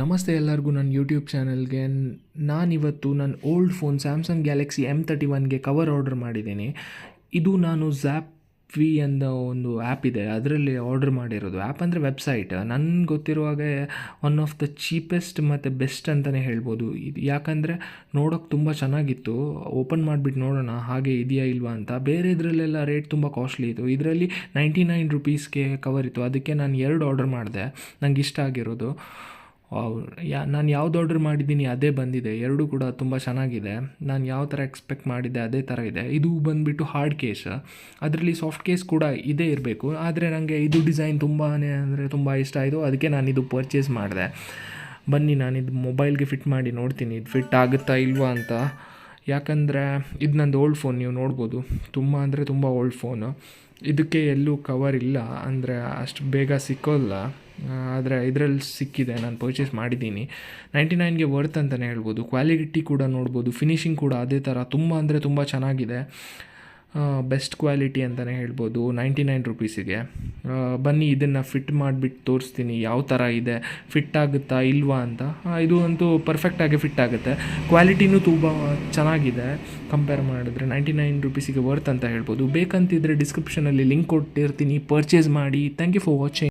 ನಮಸ್ತೆ ಎಲ್ಲರಿಗೂ ನನ್ನ ಯೂಟ್ಯೂಬ್ ಚಾನಲ್ಗೆ. ನಾನಿವತ್ತು ನನ್ನ old phone Samsung Galaxy M thirty ಒನ್ಗೆ cover order ಮಾಡಿದ್ದೀನಿ. ಇದು ನಾನು ಝ್ಯಾಪ್ ವಿ ಅನ್ನೋ ಒಂದು ಆ್ಯಪ್ ಇದೆ. ಅದರಲ್ಲಿ ಆರ್ಡರ್ ಮಾಡಿರೋದು. ಆ್ಯಪ್ ಅಂದರೆ ವೆಬ್ಸೈಟ್ ನನ್ಗೆ ಗೊತ್ತಿರುವಾಗೆ ಒನ್ ಆಫ್ ದ ಚೀಪೆಸ್ಟ್ ಮತ್ತು ಬೆಸ್ಟ್ ಅಂತಲೇ ಹೇಳ್ಬೋದು. ಇದು ಯಾಕಂದರೆ ನೋಡೋಕೆ ತುಂಬ ಚೆನ್ನಾಗಿತ್ತು. ಓಪನ್ ಮಾಡಿಬಿಟ್ಟು ನೋಡೋಣ, ಹಾಗೆ ಇದೆಯಾ ಇಲ್ವಾ ಅಂತ. ಬೇರೆ ಇದರಲ್ಲೆಲ್ಲ ರೇಟ್ ತುಂಬ ಕಾಸ್ಟ್ಲಿ ಇತ್ತು. ಇದರಲ್ಲಿ ನೈಂಟಿ ನೈನ್ ರುಪೀಸ್ಗೆ ಕವರ್ ಇತ್ತು. ಅದಕ್ಕೆ ನಾನು ಎರಡು ಆರ್ಡರ್ ಮಾಡಿದೆ. ನನಗೆ ಇಷ್ಟ ಆಗಿರೋದು. ಯಾ, ನಾನು ಯಾವ್ದು ಆರ್ಡರ್ ಮಾಡಿದ್ದೀನಿ ಅದೇ ಬಂದಿದೆ. ಎರಡೂ ಕೂಡ ತುಂಬ ಚೆನ್ನಾಗಿದೆ. ನಾನು ಯಾವ ಥರ ಎಕ್ಸ್ಪೆಕ್ಟ್ ಮಾಡಿದ್ದೆ ಅದೇ ಥರ ಇದೆ. ಇದು ಬಂದುಬಿಟ್ಟು ಹಾರ್ಡ್ ಕೇಸ್ ಅದರಲ್ಲಿ ಸಾಫ್ಟ್ ಕೇಸ್ ಕೂಡ ಇದೇ ಇರಬೇಕು. ಆದರೆ ನನಗೆ ಇದು ಡಿಸೈನ್ ತುಂಬಾ ಅಂದರೆ ತುಂಬ ಇಷ್ಟ ಆಯಿತು. ಅದಕ್ಕೆ ನಾನು ಇದು ಪರ್ಚೇಸ್ ಮಾಡಿದೆ. ಬನ್ನಿ, ನಾನು ಇದು ಮೊಬೈಲ್ಗೆ ಫಿಟ್ ಮಾಡಿ ನೋಡ್ತೀನಿ. ಇದು ಫಿಟ್ ಆಗುತ್ತಾ ಇಲ್ವಾ ಅಂತ. ಯಾಕಂದರೆ ಇದು ನಂದು ಓಲ್ಡ್ ಫೋನ್ ನೀವು ನೋಡ್ಬೋದು. ತುಂಬ ಅಂದರೆ ತುಂಬ ಓಲ್ಡ್ ಫೋನು ಇದಕ್ಕೆ ಎಲ್ಲೂ ಕವರ್ ಇಲ್ಲ, ಅಂದರೆ ಅಷ್ಟು ಬೇಗ ಸಿಕ್ಕೋಲ್ಲ. ಆದರೆ ಇದರಲ್ಲಿ ಸಿಕ್ಕಿದೆ, ನಾನು ಪರ್ಚೇಸ್ ಮಾಡಿದ್ದೀನಿ. ನೈಂಟಿ ನೈನ್ಗೆ ವರ್ತ್ ಅಂತಲೇ ಹೇಳ್ಬೋದು. ಕ್ವಾಲಿಟಿ ಕೂಡ ನೋಡ್ಬೋದು ಫಿನಿಶಿಂಗ್ ಕೂಡ ಅದೇ ಥರ ತುಂಬ ಅಂದರೆ ತುಂಬ ಚೆನ್ನಾಗಿದೆ. ಬೆಸ್ಟ್ ಕ್ವಾಲಿಟಿ ಅಂತಲೇ ಹೇಳ್ಬೋದು. ನೈಂಟಿ ನೈನ್ ರುಪೀಸಿಗೆ ಬನ್ನಿ, ಇದನ್ನು ಫಿಟ್ ಮಾಡಿಬಿಟ್ಟು ತೋರಿಸ್ತೀನಿ. ಯಾವ ಥರ ಇದೆ? ಫಿಟ್ ಆಗುತ್ತಾ ಇಲ್ವಾ ಅಂತ? ಇದು ಅಂತೂ ಪರ್ಫೆಕ್ಟಾಗಿ ಫಿಟ್ ಆಗುತ್ತೆ. ಕ್ವಾಲಿಟಿನೂ ತುಂಬ ಚೆನ್ನಾಗಿದೆ. ಕಂಪೇರ್ ಮಾಡಿದ್ರೆ ನೈಂಟಿ ನೈನ್ ರುಪೀಸಿಗೆ ವರ್ತ್ ಅಂತ ಹೇಳ್ಬೋದು. ಬೇಕಂತಿದ್ರೆ ಡಿಸ್ಕ್ರಿಪ್ಷನಲ್ಲಿ ಲಿಂಕ್ ಕೊಟ್ಟಿರ್ತೀನಿ. ಪರ್ಚೇಸ್ ಮಾಡಿ. Thank you for watching